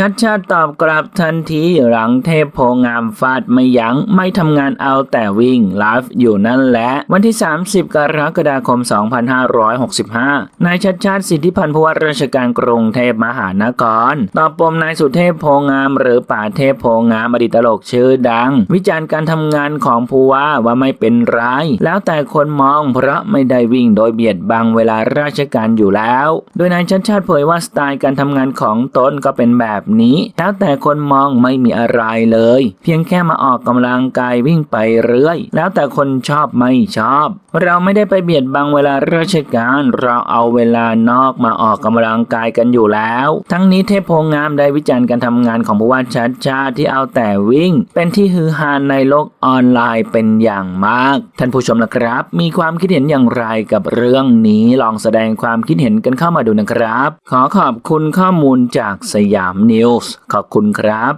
ชัดชาติตอบกลับทันทีหลังเทพโพงามฟาดไม่ยัง้งไม่ทำงานเอาแต่วิ่งไลฟ์อยู่นั่นแหละ วันที่ 30 กรกฎาคม 2565 นายชัดชาติสิทธิพันธ์ผู้ว่าราชการกรุงเทพมหานคร ตอบปมนายสุเทพโพงาม หรือป่าเทพโพงามอดีตตลกชื่อดัง วิจารณ์การทำงานของผู้ว่าว่าไม่เป็นไรแล้วแต่คนมองเพราะไม่ได้วิ่งโดยเบียดบังเวลาราชการอยู่แล้ว โดยนายชัดชาติเผยว่าสไตล์การทำงานของตนก็เป็นแบบนี้ แล้วแต่คนมองไม่มีอะไรเลย เพียงแค่มาออกกำลังกายวิ่งไปเรื่อย แล้วแต่คนชอบไม่ชอบ เราไม่ได้ไปเบียดบังเวลาราชการ เราเอาเวลานอกมาออกกำลังกายกันอยู่แล้ว ทั้งนี้เทพโพงามได้วิจารณ์การทำงานของผู้ว่าชัดชาติที่เอาแต่วิ่ง เป็นที่ฮือฮาในโลกออนไลน์เป็นอย่างมาก ท่านผู้ชมนะครับ มีความคิดเห็นอย่างไรกับเรื่องนี้ลองแสดงความคิดเห็นกันเข้ามาดูนะครับ ขอขอบคุณข้อมูลจากสยามนิวส์ขอบคุณครับ